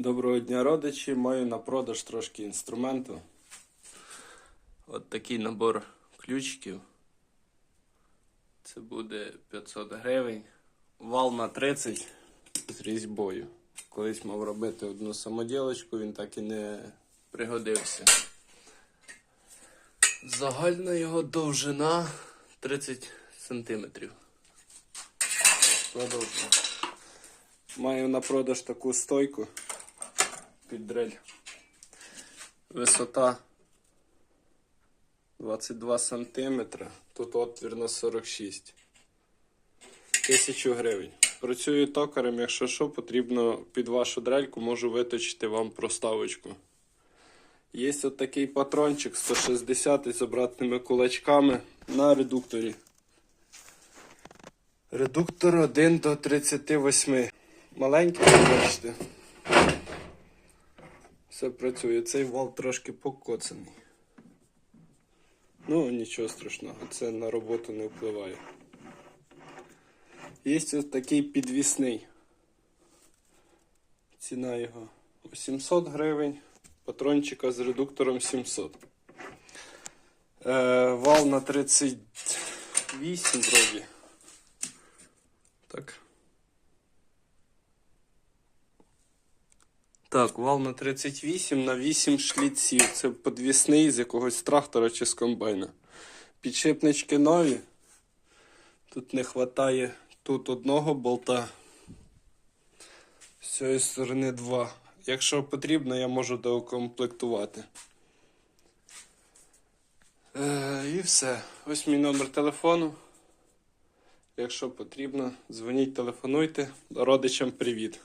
Доброго дня, родичі. Маю на продаж трошки інструменту. От такий набор ключиків. Це буде 500 гривень. Вал на 30 з різьбою. Колись мав робити одну самоділочку, він так і не пригодився. Загальна його довжина 30 сантиметрів. Продовжуємо. Маю на продаж таку стойку під дрель. Висота 22 сантиметра. Тут отвір на 46. Тисячу гривень. Працюю токарем, якщо що, потрібно під вашу дрельку, можу виточити вам проставочку. Є такий патрончик 160 із обратними кулачками на редукторі. Редуктор 1 до 38. Маленький, бачите. Все працює. Цей вал трошки покоцаний. Ну, нічого страшного, це на роботу не впливає. Є ось такий підвісний. Ціна його 800 гривень. Патрончика з редуктором 700. Е, вал на 38 вроді. Так. Так, вал на 38 на 8 шліців. Це подвісний з якогось трактора чи з комбайна. Підшипнички нові. Тут не вистачає тут одного болта. З цієї сторони два. Якщо потрібно, я можу доукомплектувати. Е, і все. Ось мій номер телефону. Якщо потрібно, дзвоніть, телефонуйте. Родичам привіт.